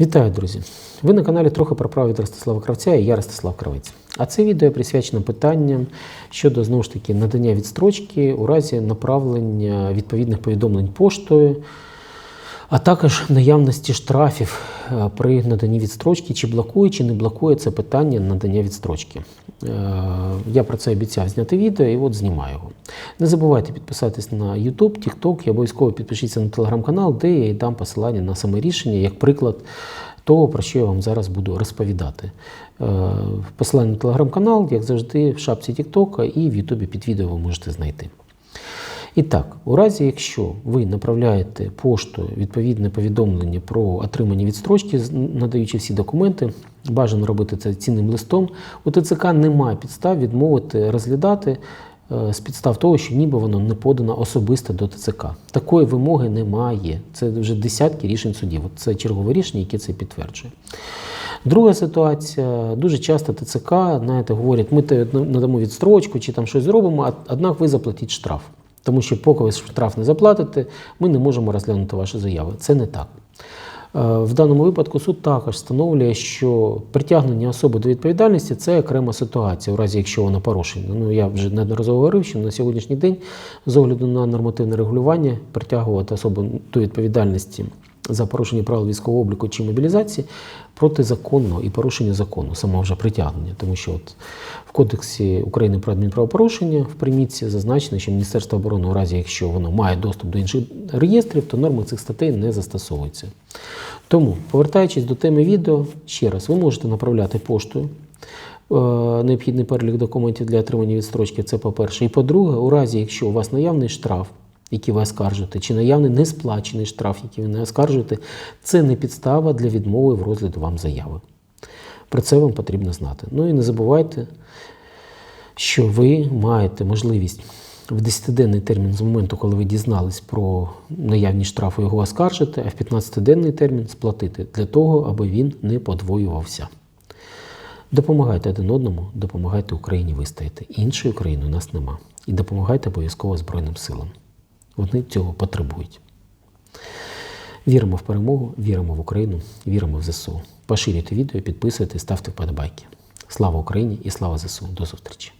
Вітаю, друзі! Ви на каналі трохи про право від Ростислава Кравця і я Ростислав Кравець. А це відео присвячено питанням щодо знову ж таки надання відстрочки у разі направлення відповідних повідомлень поштою, а також наявності штрафів е, при наданні відстрочки, чи блокує, чи не блокує це питання надання відстрочки. Е, Я про це обіцяв зняти відео і от знімаю його. Не забувайте підписатись на YouTube, TikTok і обов'язково підпишіться на телеграм-канал, де я і дам посилання на саме рішення, як приклад того, про що я вам зараз буду розповідати. Е, Посилання на телеграм-канал, як завжди, в шапці TikTok і в YouTube під відео ви можете знайти. І так, у разі, якщо ви направляєте поштою відповідне повідомлення про отримання відстрочки, надаючи всі документи, бажано робити це цінним листом, у ТЦК немає підстав відмовити розглядати е, з підстав того, що ніби воно не подано особисто до ТЦК. Такої вимоги немає. Це вже десятки рішень судів. Це чергове рішення, яке це підтверджує. Друга ситуація, дуже часто ТЦК, знаєте, говорять, ми надамо відстрочку чи там щось зробимо, однак ви заплатіть штраф. Тому що поки ви штраф не заплатите, ми не можемо розглянути ваші заяви. Це не так. Е, В даному випадку суд також встановлює, що притягнення особи до відповідальності це окрема ситуація, у разі якщо вона порушена. Ну я вже неодноразово говорив, що на сьогоднішній день, з огляду на нормативне регулювання, притягувати особу до відповідальності за порушення правил військового обліку чи мобілізації протизаконно і порушення закону, самого вже притягнення. Тому що от в Кодексі України про адмінправопорушення в примітці зазначено, що Міністерство оборони, у разі якщо воно має доступ до інших реєстрів, то норми цих статей не застосовуються. Тому, повертаючись до теми відео, ще раз, ви можете направляти поштою е, необхідний перелік документів для отримання відстрочки, це по-перше. І по-друге, у разі, якщо у вас наявний штраф, який ви оскаржуєте, чи наявний несплачений штраф, який ви не оскаржуєте, це не підстава для відмови в розгляду вам заяви. Про це вам потрібно знати. Ну і не забувайте, що ви маєте можливість в 10-денний термін з моменту, коли ви дізнались про наявність штрафу, його оскаржити, а в 15-денний термін сплатити для того, аби він не подвоювався. Допомагайте один одному, допомагайте Україні вистояти. Іншої країни у нас нема. І допомагайте обов'язково Збройним силам. Вони цього потребують. Віримо в перемогу, віримо в Україну, віримо в ЗСУ. Поширюйте відео, підписуйтесь, ставте вподобайки. Слава Україні і слава ЗСУ. До зустрічі!